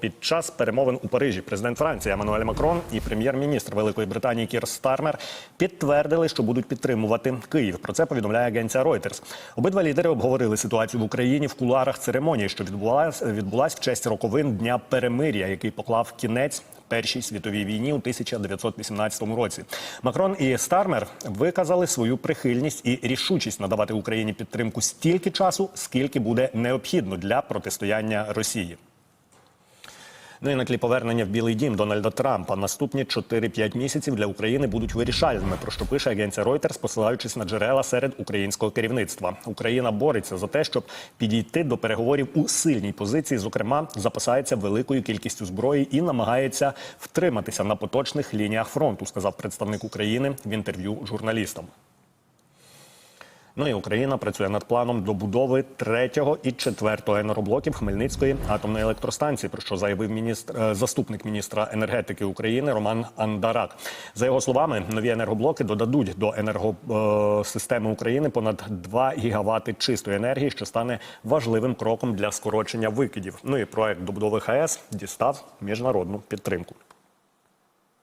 під час перемовин у Парижі президент Франції Еммануель Макрон і прем'єр-міністр Великої Британії Кір Стармер підтвердили, що будуть підтримувати Київ. Про це повідомляє агенція Reuters. Обидва лідери обговорили ситуацію в Україні в кулуарах церемонії, що відбулась, відбулась в честь роковин дня перемир'я, який поклав кінець. Першій світовій війні у 1918 році Макрон і Стармер виказали свою прихильність і рішучість надавати Україні підтримку стільки часу, скільки буде необхідно для протистояння Росії. Ну і повернення в Білий Дім Дональда Трампа наступні 4-5 місяців для України будуть вирішальними. Про що пише агенція Reuters, посилаючись на джерела серед українського керівництва. Україна бореться за те, щоб підійти до переговорів у сильній позиції. Зокрема, запасається великою кількістю зброї і намагається втриматися на поточних лініях фронту, сказав представник України в інтерв'ю журналістам. Ну і Україна працює над планом добудови третього і четвертого енергоблоків Хмельницької атомної електростанції, про що заявив міністр е, заступник міністра енергетики України Роман Андарак. За його словами, нові енергоблоки додадуть до енергосистеми України понад 2 гігавати чистої енергії, що стане важливим кроком для скорочення викидів. Ну і проект добудови ХАЕС дістав міжнародну підтримку.